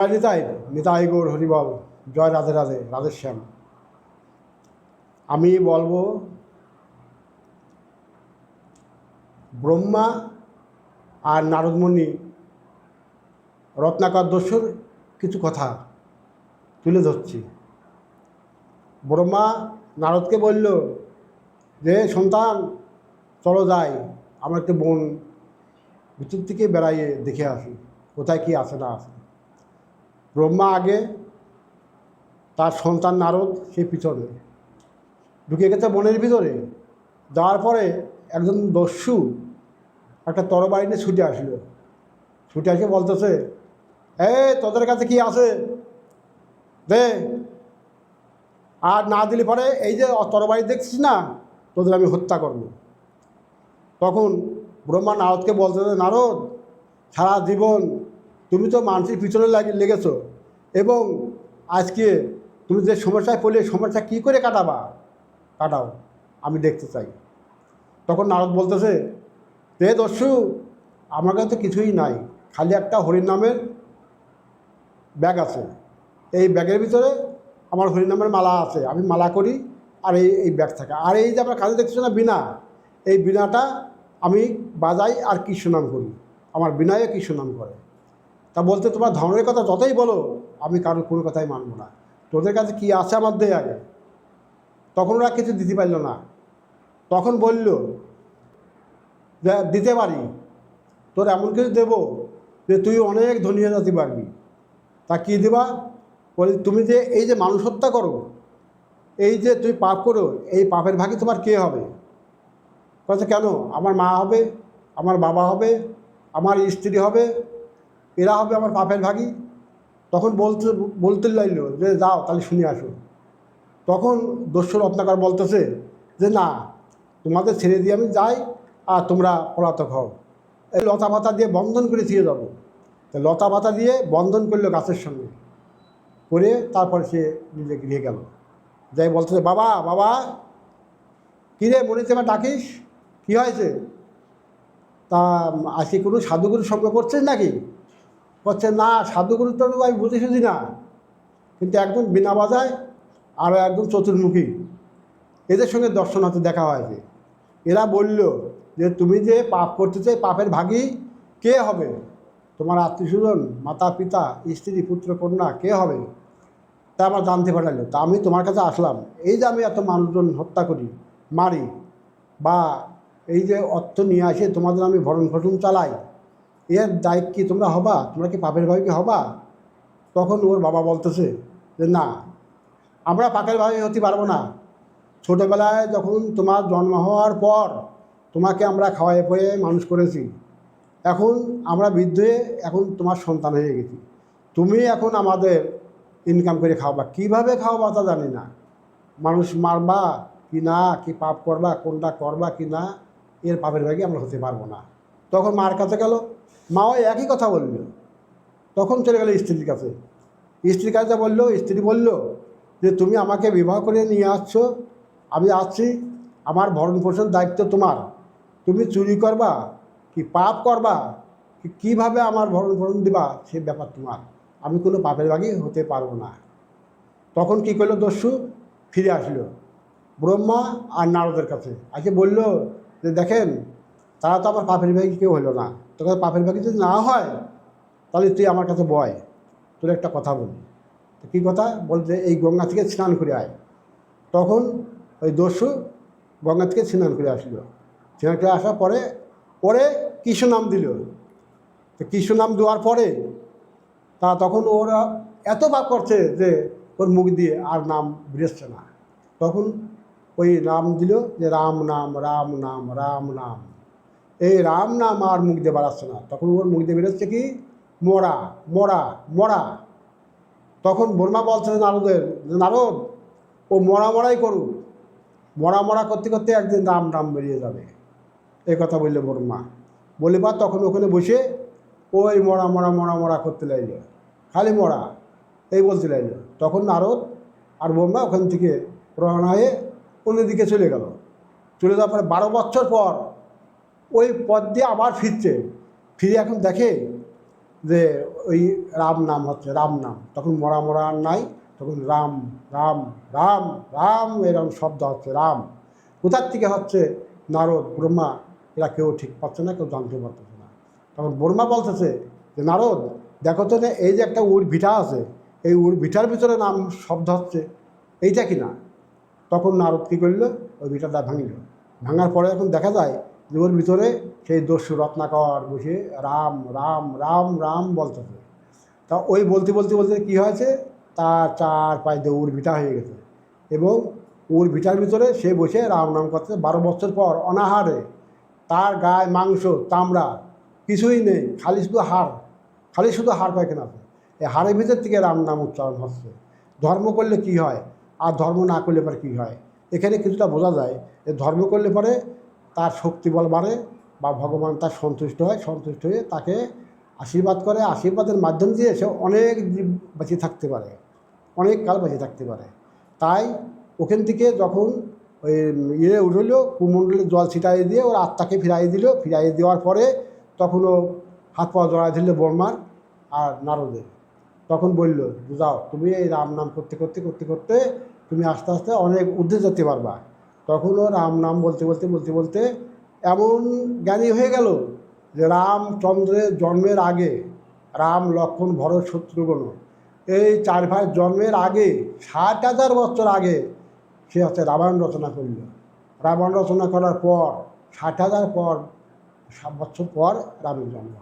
নিতাই নিতাই গৌর হরিবল, জয় রাধে রাধে রাধেশ্যাম আমি বলব, ব্রহ্মা আর নারদমণি রত্নাকর দস্যুর কিছু কথা তুলে ধরছি। ব্রহ্মা নারদকে বলল যে সন্তান, চলো যাই, আমার একটা বোন ভিতর থেকে বেড়াইয়ে দেখে আসি, কোথায় কি আছে না আছে। ব্রহ্মা আগে, তার সন্তান নারদ সে পিছনে। ঢুকে গেছে বনের ভিতরে। যাওয়ার পরে একজন দস্যু একটা তরবারি নিয়ে ছুটে আসলো। ছুটে এসে বলতেছে এ তোদের কাছে কি আছে? দে। আর না দিলে পরে এই যে তরবারি দেখছিস না, তোদের আমি হত্যা করব। তখন ব্রহ্মা নারদকে বলতেছে, নারদ, সারা জীবন তুমি তো মানুষের পিছনে লাগি লেগেছো। এবং আজকে তুমি যে সমস্যায় পড়লে সমস্যা কী করে কাটাবা? কাটাও, আমি দেখতে চাই। তখন নারদ বলতেছে তে দস্যু, আমার কাছে তো কিছুই নাই। খালি একটা হরিণ নামের ব্যাগ আছে। এই ব্যাগের ভিতরে আমার হরিণ নামের মালা আছে। আমি মালা করি, আর এই এই ব্যাগ থাকে। আর এই যে আমরা কাজে দেখছ না বিনা এই বিনাটা আমি বাজাই আর কৃষ্ণ নাম করি। আমার বিনায়ও কৃষ্ণ নাম করে। তা বলতে তোমার ধর্মের কথা যতই বলো, আমি কারোর কোনো কথাই মানবো না। তোদের কাছে কি আছে আমার দেয়? আগে তখন ওরা কিছু দিতে পারল না। তখন বলল, যে, দিতে পারি। তোর এমন কিছু দেবো যে তুই অনেক ধনী হয়ে যেতে পারবি। তা কী দেবা? বলি, তুমি যে এই যে মানুষ হত্যা করো, এই যে তুই পাপ করো, এই পাপের ভাগে তোমার কে হবে? বলছে, কেন? আমার মা হবে, আমার বাবা হবে, আমার স্ত্রী হবে এরা হবে আমার পাপের ভাগি। তখন বলতে বলতে লাগল যে, যাও, তাহলে শুনে আসো। তখন দস্যু রত্নাকর বলতেছে যে, না, তোমাদের ছেড়ে দিয়ে আমি যাই আর তোমরা পলাতক হও। এই লতা পাতা দিয়ে বন্ধন করে দিয়ে যাব। লতা পাতা দিয়ে বন্ধন করল গাছের সঙ্গে। করে তারপরে সে নিজে গৃহে গেল। যাই বলতেছে, বাবা বাবা কী রে মনে তোমার ডাকিস? কী হয়েছে? তা, আজকে কোনো সাধুগুরুর সঙ্গে করছিস নাকি? বলছে, না সাধুগুরু তো আমি বুঝে সুঝি না। কিন্তু একজন বিনা বাজায় আর একজন চতুর্মুখী। এদের সঙ্গে দর্শনার্থে দেখা হয়েছে। এরা বলল যে, তুমি যে পাপ করতে চাই, পাপের ভাগী কে হবে? তোমার আত্মীয়স্বজন, মাতা, পিতা, স্ত্রী, পুত্র, কন্যা, কে হবে? তা আমার জানতে পারল তা আমি তোমার কাছে আসলাম। এই যে আমি এত মানুষজন হত্যা করি, মারি, বা এই যে অর্থ নিয়ে আসে, তোমাদের আমি ভরণ ফটন চালাই এর দায়িত্ব কি তোমরা হবা? তোমরা কি পাপের ভাই কি হবা? তখন ওর বাবা বলতেছে যে, না, আমরা পাপের ভাই হতে পারব না। ছোটোবেলায় যখন তোমার জন্ম হওয়ার পর তোমাকে আমরা খাওয়াই পয়ে মানুষ করেছি। এখন আমরা বৃদ্ধ এখন তোমার সন্তান হয়ে গেছি। তুমি এখন আমাদের ইনকাম করে খাওয়াবা। কীভাবে খাওয়াবা তা জানি না। মানুষ মারবা কি না, কি পাপ করবা, কোনটা করবা কি না, এর পাপের ভাগে আমরা হতে পারব না। তখন মার কাছে গেল। মাও একই কথা বলল। তখন চলে গেল স্ত্রীর কাছে। স্ত্রীর কাছে বলল, স্ত্রী বলল যে, তুমি আমাকে বিবাহ করে নিয়ে আসছো। আমি আসছি। আমার ভরণ পোষণ দায়িত্ব তোমার। তুমি চুরি করবা কি পাপ করবা? কি, কীভাবে আমার ভরণ পোষণ দিবা? সে ব্যাপার তোমার। আমি কোনো পাপের ভাগই হতে পারব না। তখন কি করল দস্যু? ফিরে আসলো। ব্রহ্মা আর নারদের কাছে। আজকে বলল যে, দেখেন তারা তো আমার পাপের ভাগি কেউ হলো না। তোকে পাপের ভাগি যদি না হয়, তাহলে তুই আমার কাছে বয়। তোর একটা কথা বলি। তো কী কথা? বলছে এই গঙ্গা থেকে স্নান করে আয়। তখন ওই দস্যু গঙ্গা থেকে স্নান করে আসলো। স্নান করে আসার পরে পরে কৃষ্ণ নাম দিল। তো কৃষ্ণ নাম দেওয়ার পরে, তা তখন ওরা এত পাপ করছে যে ওর মুখ দিয়ে আর নাম বেরোচ্ছে না। তখন ওই নাম দিল যে রাম নাম রাম নাম রাম নাম। এই রাম নাম আর মুখ দিয়ে বাড়াচ্ছে না। তখন ওর মুখ দিয়ে বেরোচ্ছে কি? মরা মরা মরা। তখন বর্মা বলছে, নারদের, নারদ, ও মরা মরাই করুক। মরা মরা করতে করতে একদিন রাম রাম বেরিয়ে যাবে। এই কথা বললে বর্মা বলে বা তখন ওখানে বসে ওই মরা মরা মরা মরা করতে লাগল। খালি মরা, এই বলতে লাগল। তখন নারদ আর বর্মা ওখান থেকে রওনা হয়ে অন্যদিকে চলে গেল। চলে যাওয়ার পরে বারো বছর পর ওই পথ দিয়ে আবার ফিরছে। ফিরে এখন দেখে যে ওই রাম নাম হচ্ছে, রাম নাম। তখন মরা মরা আর নাই, তখন রাম রাম রাম রাম এরকম শব্দ হচ্ছে, রাম। কোথার থেকে হচ্ছে? নারদ, ব্রহ্মা, এরা কেউ ঠিক পাচ্ছে না, কেউ জানতে পারতেছে না। তখন ব্রহ্মা বলতেছে যে, নারদ, দেখো তো এই যে একটা উর ভিটা আছে, এই উর ভিটার ভিতরে নাম শব্দ হচ্ছে, এইটা কি না তখন নারদ কী করল? ওই ভিটাটা ভাঙল। ভাঙার পরে এখন দেখা যায় ওর ভিতরে সেই দস্যু রত্নাকর বসে রাম রাম রাম রাম বলতেছে তা ওই বলতে বলতে বলতে কী হয়েছে? তার চার পাঁচ উর ভিটা হয়ে গেছে এবং উর ভিটার ভিতরে সে বসে রাম নাম করতে বারো বছর পর অনাহারে। তার গায়ে মাংস, চামড়া কিছুই নেই, খালি শুধু হাড়, খালি শুধু হাড় পায়খানা আছে এই হাড়ের ভিতর থেকে রাম নাম উচ্চারণ হচ্ছে। ধর্ম করলে কি হয়? আর ধর্ম না করলে পরে কী হয়? এখানে কিছুটা বোঝা যায়। যে ধর্ম করলে পরে তার শক্তি বল বাড়ে বা ভগবান তার সন্তুষ্ট হয়, সন্তুষ্ট হয়ে তাকে আশীর্বাদ করে। আশীর্বাদের মাধ্যম দিয়ে সে অনেক জীব বেঁচে থাকতে পারে, অনেক কাল বেঁচে থাকতে পারে। তাই ওখান থেকে যখন ওই ইয়ে উঠল, কুমণ্ডলে জল ছিটাই দিয়ে ওর আত্মাকে ফিরাই দিল। ফিরাই দেওয়ার পরে তখন ও হাত পা জড়াই দিল বর্মার আর নারদের। তখন বলল যাও তুমি এই রাম নাম করতে করতে করতে করতে তুমি আস্তে আস্তে অনেক ঊর্ধ্বে যেতে পারবা। তখন ও রাম নাম বলতে বলতে বলতে বলতে এমন জ্ঞানী হয়ে গেল যে রামচন্দ্রের জন্মের আগে রাম লক্ষণ ভরত শত্রুঘ্ন। এই চার ভাই জন্মের আগে ষাট হাজার বছর আগে সে হচ্ছে রামায়ণ রচনা করল। রামায়ণ রচনা করার পর, ষাট হাজার পর সাত বছর পর রামের জন্ম